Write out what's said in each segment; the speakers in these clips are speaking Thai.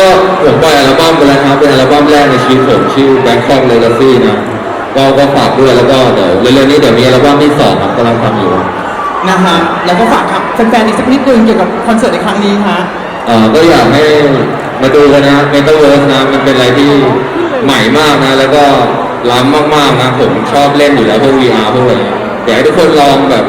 ก็ผมปล่อยอัลบั้มไปแล้วนะครับเป็นอัลบั้มแรกในชีวิตผมชื่อ Bangkok Legacy นะก็ก็ฝากด้วยแล้วก็เดี๋ยวเร็วๆนี้เดี๋ยวมีอัลบั้มที่สองครับกำลังทำอยู่นะฮะแล้วก็ฝากครับแฟนๆอีกสักนิดนึงเกี่ยวกับคอนเสิร์ตในครั้งนี้ฮะเอ่อก็อยากให้มาดูกันนะ Metaverse นะมันเป็นอะไรที่ใหม่มากนะ แล้วก็ล้ำมากๆนะผมชอบเล่นอยู่แล้วพวก VR พวกอะไรอยากให้ทุกคนลองแบบ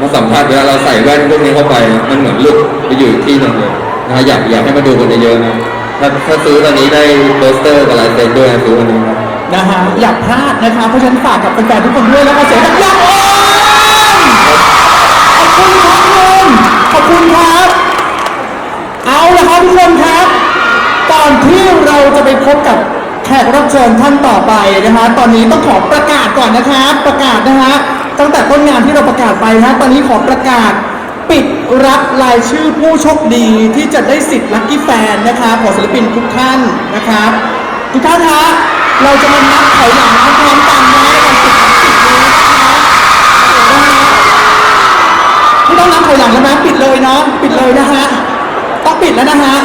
มาสัมผัสเวลาเราใส่แว่นพวกนี้เข้าไปนะมันเหมือนหลุดไปอยู่อีกที่หนึงเลยนะอยากอยากให้มาดูกันเยอะๆนะ ถ้าถ้าซื้อตอนนี้ได้โปสเตอร์กับลายเซ็นด้วยนะซื้อวันนี้นะนะฮะอย่าพลาดนะคะเพราะฉะนั้นฝากกับแฟนๆทุกคนด้วยแล้วก็เสียงดังๆโอ้ขอบคุณครับคุณขอบคุณครับ เอาละครับทุกคนครับก่อนที่เราจะไปพบกับแขกรับเชิญท่านต่อไปนะฮะตอนนี้ต้องขอประกาศก่อนนะครับ ประกาศนะฮะตั้งแต่ต้นงานที่เราประกาศไปนะตอนนี้ขอประกาศ ปิดรับรายชื่อผู้โชคดีที่จะได้สิทธิ์ลัคกี้แฟนนะครับของศิลปินทุกท่านนะครับ ทุกท่านฮะเราจะมานับถอยหลังพร้อมกันนะวันปิดของสิทธิ์นี้นะคะไม่ต้องนับถอยหลังแล้วนะปิดเลยเนาะปิดเลยนะฮะต้องปิดแล้วนะฮะ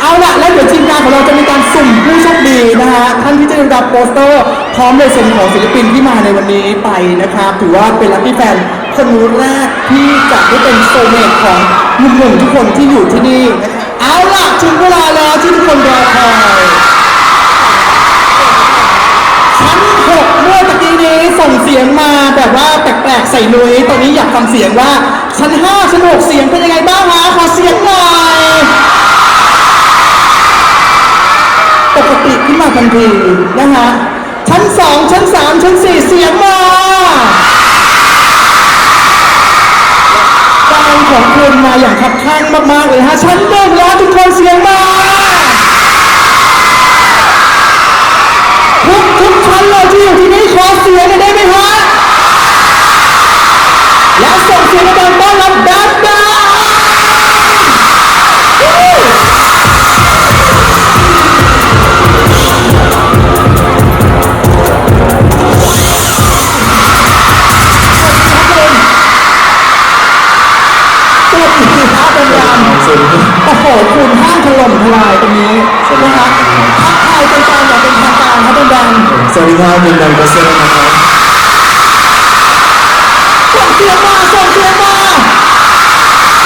เอาละแล้วเดี๋ยวทีมงานของเราจะมีการสุ่มผู้โชคดีนะฮะท่านที่จะได้รับโปสเตอร์พร้อมลายเซ็นของศิลปินที่มาในวันนี้ไปนะครับถือว่าเป็นลัคกี้แฟน คนแรกที่จะได้เป็นโซเมตของหนุ่มๆทุกคนที่อยู่ที่นี่นะครับเอาล่ะถึงเวลาแล้วที่ทุกคนรอคอยชั้นหกเมื่อตะกี้นี้ส่งเสียงมาแบบว่าแปลกๆใส่นุ้ยตอนนี้อยากฟังเสียงว่า ชั้นห้าชั้นหกเสียงเป็นยังไงบ้างฮะขอเสียงหน่อยปกติขึ้นมาทันทีนะฮะชั้นสองชั้นสามชั้นสี่เสียงมาการ ของคุณมาอย่างคับข้างมาก ๆ เลยฮะชั้นหนึ่งแล้วทุกคนเสียงมาทุกทุกชั้นเลยที่อยู่ที่นี่ขอเสียงหน่อยได้ไหมฮะและางถล่มทลายตรงนี้นะฮะทักทายเป็นการอย่างเป็นทางการครับเป็นดังสวัสดีครับเป็นดังกระเซ็นนะครับ ส่งเสียงมาส่งเสียงมา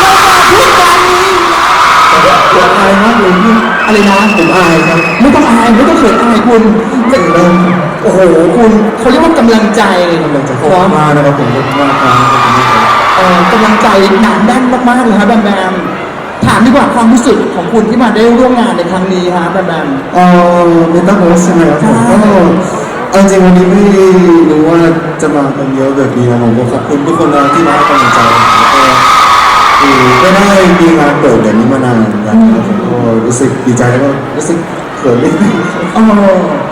เรามาพูดกันนี้ผมอายมากเลยพี่อะไรนะผมอายครับ ไม่ต้องอายไม่ต้องเขินอายคุณเป็นโอ้โหคุณเขาเรียกว่ากำลังใจกำลังจะขอบคุณมากนะครับผมขอบคุณมากครับขอบคุณมากครับ เอ่อกำลังใจหนาแน่นมากๆเลยครับแบมแบม ถามดีกว่าความรู้สึกของคุณที่มาได้ร่วมงานในครั้งนี้ฮะแบมแบม เอ่อเมตาโพสใช่ไหมครับผมก็เอาจริงวันนี้ไม่รู้ว่าจะมากันเยอะแบบนี้นะผมก็ขอบคุณทุกคนนะที่มาให้กำลังใจแล้วก็เอ่อไม่ได้มีงานเปิดแบบนี้มานานนะครับผมก็รู้สึกดีใจแล้วก็รู้สึกเขินนิดนึงอ๋อ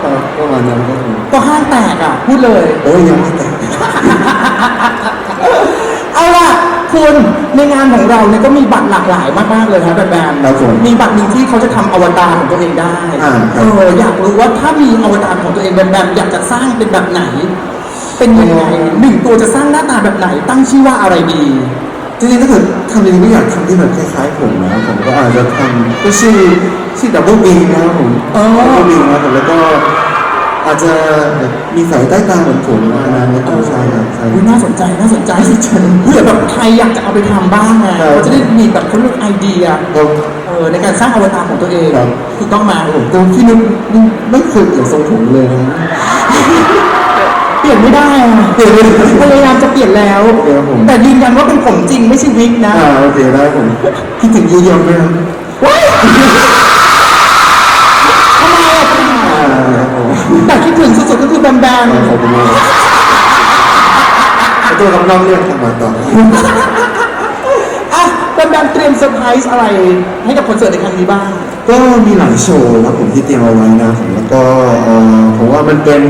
ครับประมาณนั้นก็ผมก็ห้างแตกอะ พูดเลย โอ้ยยังไม่แต่ง เอาล่ะ คุณในงานของเราเนี่ยก็มีบัตรหลากหลายมากๆเลยครับแบมแบมครับผมมีบัตรหนึ่งที่เขาจะทำอวตารของตัวเองได้อ่าคเอรับออยากรู้ว่าถ้ามีอวตารของตัวเองแบมแบมอยากจะสร้างเป็นแบบไหน เป็นยังไงหนึ่งตัวจะสร้างหน้าตาแบบไหน ตั้งชื่อว่าอะไรดี จริงๆถ้าเกิดทำจริงๆไม่อยากทำที่แบบคล้ายๆผมนะผมก็อาจจะทำก็ชื่อชื่อดับเบิลบีนะครับผมอ๋อดับเบิลบีนะครับผมแล้วก็ อาจจะแบบมีสายใต้ตาเหมือนผมนะนะแล้วก็ใช่ครับใช่อุ๊ยน่าสนใจน่าสนใจเพื่อแบบใครอยากจะเอาไปทำบ้างไงครับเขาจะได้มีแบบเขาเรียกไอเดียก็เออในการสร้างอวตารของตัวเองครับ ถูกต้องมาผมก็ที่นึกนี่ไม่เคยเปลี่ยนทรงผมเลยนะเปลี่ยนไม่ได้อะเปลี่ยนไม่ได้พยายามจะเปลี่ยนแล้วครับผม แต่ยืนยันว่าเป็นผมจริงไม่ใช่วิกนะ อ่าโอเคได้ผมคิดถึงยี่ยมไหมครับ ก็คือแบมแบมขอบคุณมากตัวกับน้องเรียกทำมาต่ออะแบมแบมเตรียมเซอร์ไพรส์อะไรให้กับคอนเสิร์ตในครั้งนี้บ้าง ก็มีหลายโชว์ครับผมที่เตรียมเอาไว้นะผมแล้วก็เอ่อผมว่ามันเป็น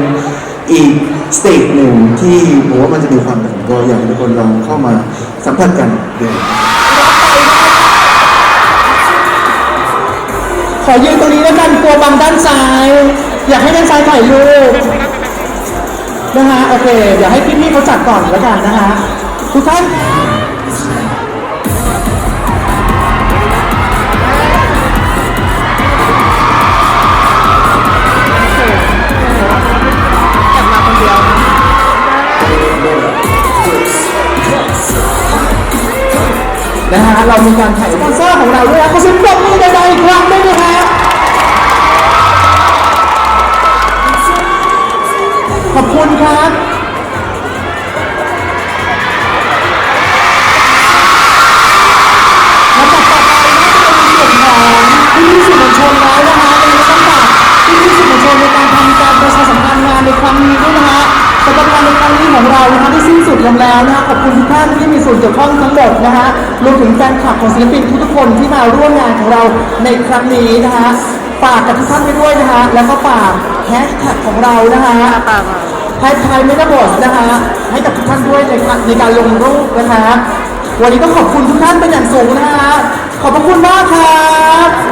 อีกสเตจหนึ่งที่ผมว่ามันจะมีความผมก็อยากให้ทุกคนลองเข้ามาสัมผัสกันดูขอยืนตรงนี้แล้วกันกลัวบังด้านซ้าย อยากให้ด้านซ้ายถ่ายรูป นะฮะโอเค เดี๋ยวให้พี่พี่เขาจัดก่อนแล้วกันนะฮะทุกท่านนะฮะเรามีการถ่ายสปอนเซอร์ของเราด้วยนะขอเสียงปรบมือเลย รั้งนี้ด้วยนะคะสำหรับงานในครั้งนี้ของเรานะคะได้สิ้นสุดลงแล้วนะคะขอบคุณทุกท่านที่มีส่วนเกี่ยวข้องทั้งหมดนะคะรวมถึงแฟนคลับของศิลปินทุกๆคนที่มาร่วมงานของเราในครั้งนี้นะคะฝากกับทุกท่านไปด้วยนะคะแล้วก็ฝากแฮชแท็กของเรานะคะไทยไทยเมตาบอสนะคะให้กับทุกท่านด้วยในการในการลงรูปนะคะวันนี้ต้องขอบคุณทุกท่านเป็นอย่างสูงนะคะขอบพระคุณมากค่ะ